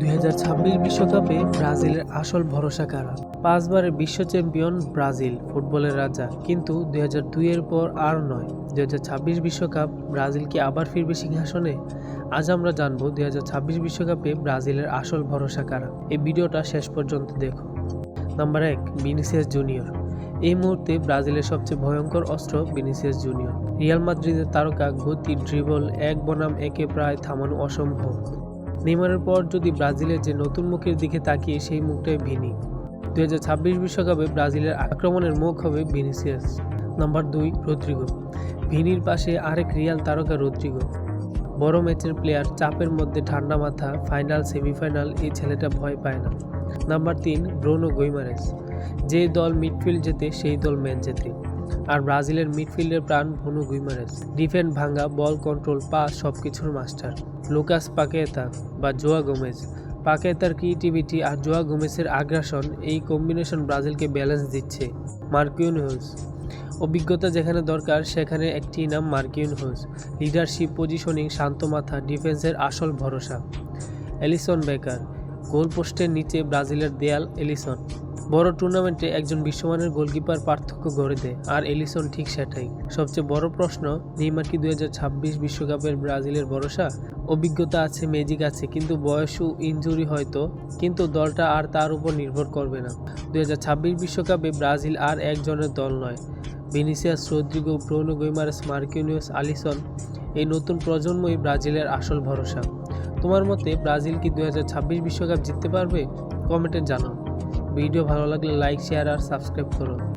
দুই বিশ্বকাপে ব্রাজিলের আসল ভরসা কারা? পাঁচবারের বিশ্ব চ্যাম্পিয়ন ব্রাজিল, ফুটবলের রাজা। কিন্তু দুই হাজার দুই এর পর আর নয়। দুই বিশ্বকাপ ব্রাজিল কি আবার ফিরবে সিংহাসনে? আজ আমরা জানব দুই বিশ্বকাপে ব্রাজিলের আসল ভরসা কারা। এই ভিডিওটা শেষ পর্যন্ত দেখো। নাম্বার এক বিনিসিয়াস জুনিয়র। এই মুহূর্তে ব্রাজিলের সবচেয়ে ভয়ঙ্কর অস্ত্র বিনিসিয়াস জুনিয়র। রিয়াল মাদ্রিদের তারকা গতি, ড্রিবল, এক বনাম, একে প্রায় থামানো অসম্ভব। নেইমারের পর যদি ব্রাজিলের যে নতুন মুখের দিকে তাকিয়ে সেই মুখটাই ভিনি। দুই বিশ্বকাপে ব্রাজিলের আক্রমণের মুখ হবে ভিনিসিয়াস। নাম্বার দুই, রদ্রিগো। ভিনির পাশে আরেক রিয়াল তারকা রদ্রিগো। বড় ম্যাচের প্লেয়ার, চাপের মধ্যে ঠান্ডা মাথা, ফাইনাল, সেমিফাইনাল, এই ছেলেটা ভয় পায় না। নাম্বার তিন, ব্রোনো গৈমারেস যে দল মিডফিল্ড জেতে, সেই দল ম্যাচ জেতে। আর ব্রাজিলের মিডফিল্ডের প্রাণ ভুনু গুইমারেস ডিফেন্ড ভাঙ্গা বল কন্ট্রোল পাস সব কিছুর মাস্টার। লুকাস পাকেতা বা জোয়া গোমেজ। পাকেতার ক্রিয়েটিভিটি আর জোয়া গোমেসের আগ্রাসন এই কম্বিনেশন ব্রাজিলকে ব্যালেন্স দিচ্ছে। মার্কিউন হোজ অভিজ্ঞতা যেখানে দরকার, সেখানে একটি নাম মার্কিউন হোজ লিডারশিপ পজিশনিং, শান্ত মাথা, ডিফেন্সের আসল ভরসা। এলিসন বেকার। গোল পোস্টের নিচে ব্রাজিলের দেয়াল এলিসন। বড় টুর্নামেন্টে একজন বিশ্বমানের গোলকিপার পার্থক্য গড়ে দেয়, আর এলিসন ঠিক সেটাই। সবচেয়ে বড় প্রশ্ন নেইমার কি দুই বিশ্বকাপের ব্রাজিলের ভরসা? অভিজ্ঞতা আছে ম্যাজিক আছে, কিন্তু বয়স ও ইনজুরি হয়তো, কিন্তু দলটা আর তার উপর নির্ভর করবে না। দুই বিশ্বকাপে ব্রাজিল আর একজনের দল নয়। Vinicius, Rodrygo, Bruno Guimaraes Marquinhos Alisson, এই নতুন প্রজন্মই ব্রাজিলের আসল ভরসা। তোমার মতে ব্রাজিল কি দুই বিশ্বকাপ জিততে পারবে? কমেন্টে জানাও। ভিডিও ভালো লাগলে লাইক শেয়ার আর সাবস্ক্রাইব করো